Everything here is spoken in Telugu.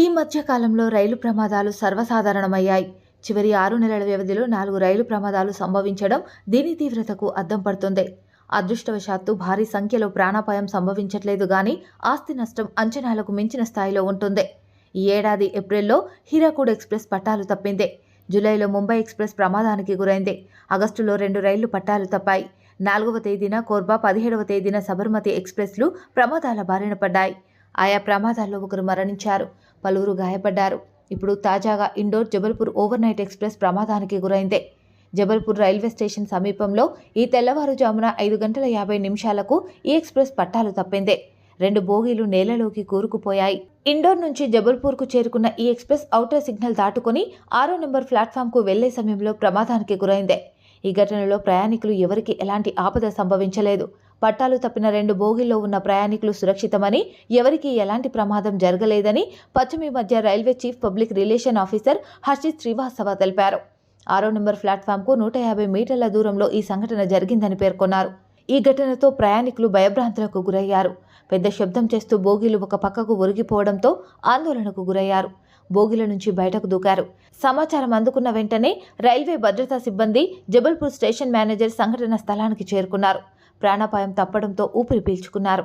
ఈ మధ్యకాలంలో రైలు ప్రమాదాలు సర్వసాధారణమయ్యాయి. చివరి ఆరు నెలల వ్యవధిలో నాలుగు రైలు ప్రమాదాలు సంభవించడం దీని తీవ్రతకు అద్దం పడుతుంది. అదృష్టవశాత్తు భారీ సంఖ్యలో ప్రాణాపాయం సంభవించట్లేదు గాని ఆస్తి నష్టం అంచనాలకు మించిన స్థాయిలో ఉంటుంది. ఈ ఏడాది ఏప్రిల్లో హీరాకూడ్ ఎక్స్ప్రెస్ పట్టాలు తప్పింది. జూలైలో ముంబై ఎక్స్ప్రెస్ ప్రమాదానికి గురైంది. ఆగస్టులో రెండు రైళ్ళు పట్టాలు తప్పాయి. నాలుగవ తేదీన కోర్బా పదిహేడవ తేదీన సబర్మతి ఎక్స్ప్రెస్లు ప్రమాదాల బారిన పడ్డాయి. ఆయా ప్రమాదాల్లో ఒకరు మరణించారు. పలువురు గాయపడ్డారు. ఇప్పుడు తాజాగా Indore Jabalpur overnight express ప్రమాదానికి గురైందే. జబల్పూర్ రైల్వే స్టేషన్ సమీపంలో ఈ తెల్లవారుజామున ఐదు గంటల యాభై నిమిషాలకు ఈ ఎక్స్ప్రెస్ పట్టాలు తప్పిందే. రెండు బోగీలు నేలలోకి కూరుకుపోయాయి. ఇండోర్ నుంచి జబల్పూర్కు చేరుకున్న ఈ ఎక్స్ప్రెస్ ఔటర్ సిగ్నల్ దాటుకుని ఆరో నెంబర్ ప్లాట్ఫామ్కు వెళ్ళే సమయంలో ప్రమాదానికి గురైందే. ఈ ఘటనలో ప్రయాణికులు ఎవరికి ఎలాంటి ఆపద సంభవించలేదు. పట్టాలు తప్పిన రెండు బోగిల్లో ఉన్న ప్రయాణికులు సురక్షితమని ఎవరికీ ఎలాంటి ప్రమాదం జరగలేదని పశ్చిమ మధ్య railway chief public relation officer Harshit Srivastava తెలిపారు. ఆరో నెంబర్ ప్లాట్ఫామ్కు నూట యాభై మీటర్ల దూరంలో ఈ సంఘటన జరిగిందని పేర్కొన్నారు. ఈ ఘటనతో ప్రయాణికులు భయభ్రాంతులకు గురయ్యారు. పెద్ద శబ్దం చేస్తూ బోగీలు ఒక పక్కకు ఒరిగిపోవడంతో ఆందోళనకు గురయ్యారు. బోగిల నుంచి బయటకు దూకారు. సమాచారం అందుకున్న వెంటనే రైల్వే భద్రతా సిబ్బంది జబల్పూర్ స్టేషన్ మేనేజర్ సంఘటన స్థలానికి చేరుకున్నారు. ప్రాణాపాయం తప్పడంతో ఊపిరి పీల్చుకున్నారు.